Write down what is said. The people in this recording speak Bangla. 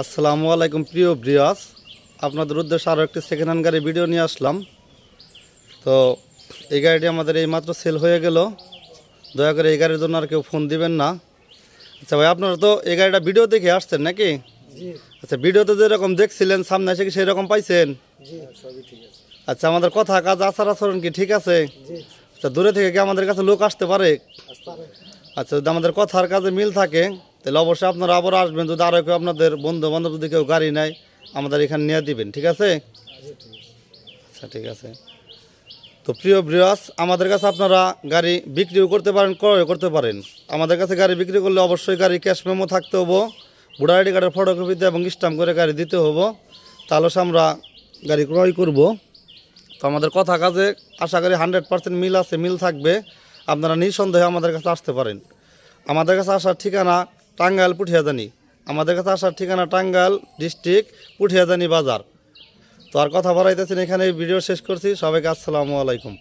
আসসালামু আলাইকুম প্রিয় ব্রিয়াস আপনাদের উদ্দেশ্যে আরও একটি সেকেন্ড হ্যান্ড গাড়ি ভিডিও নিয়ে আসলাম। তো এই গাড়িটি আমাদের এই মাত্র সেল হয়ে গেল। দয়া করে এই গাড়ির জন্য আর কেউ ফোন দিবেন না। আচ্ছা ভাই আপনারা তো এই গাড়িটা ভিডিও দেখে আসছেন নাকি? আচ্ছা ভিডিওতে যেরকম দেখছিলেন সামনে এসে কি সেই রকম পাইছেন আচ্ছা আমাদের কথা কাজ আচার আচরণ কি ঠিক আছে? আচ্ছা দূরে থেকে কি আমাদের কাছে লোক আসতে পারে। আচ্ছা যদি আমাদের কথার কাজে মিল থাকে তাহলে অবশ্যই আপনারা আবার আসবেন যদি আরও কেউ আপনাদের বন্ধু বান্ধব যদি কেউ গাড়ি নেয়, আমাদের এখানে নিয়ে দিবেন, ঠিক আছে? আচ্ছা ঠিক আছে। তো প্রিয় ব্রিয়াস আমাদের কাছে আপনারা গাড়ি বিক্রিও করতে পারেন ক্রয় করতে পারেন। আমাদের কাছে গাড়ি বিক্রি করলে অবশ্যই গাড়ি ক্যাশ মেমো থাকতে হব। বুড়া আইডি কার্ডের ফটোকপিতে এবং স্ট্যাম্প করে গাড়ি দিতে হব। তাহলে আমরা গাড়ি ক্রয় করব। তো আমাদের কথা কাজে, আশা করি হান্ড্রেড পার্সেন্ট মিল আছে, মিল থাকবে। আপনারা নিঃসন্দেহে আমাদের কাছে আসতে পারেন। আমাদের কাছে আসার ঠিকানা টাঙ্গাইল পুঠিয়াদানি আমাদের কাছে আসার ঠিকানা টাঙ্গাইল ডিস্ট্রিক্ট পুঠিয়াদানি বাজার। তো আর কথা বাড়াইতেছেন এখানে ভিডিও শেষ করছি। সবাইকে আসসালামু আলাইকুম।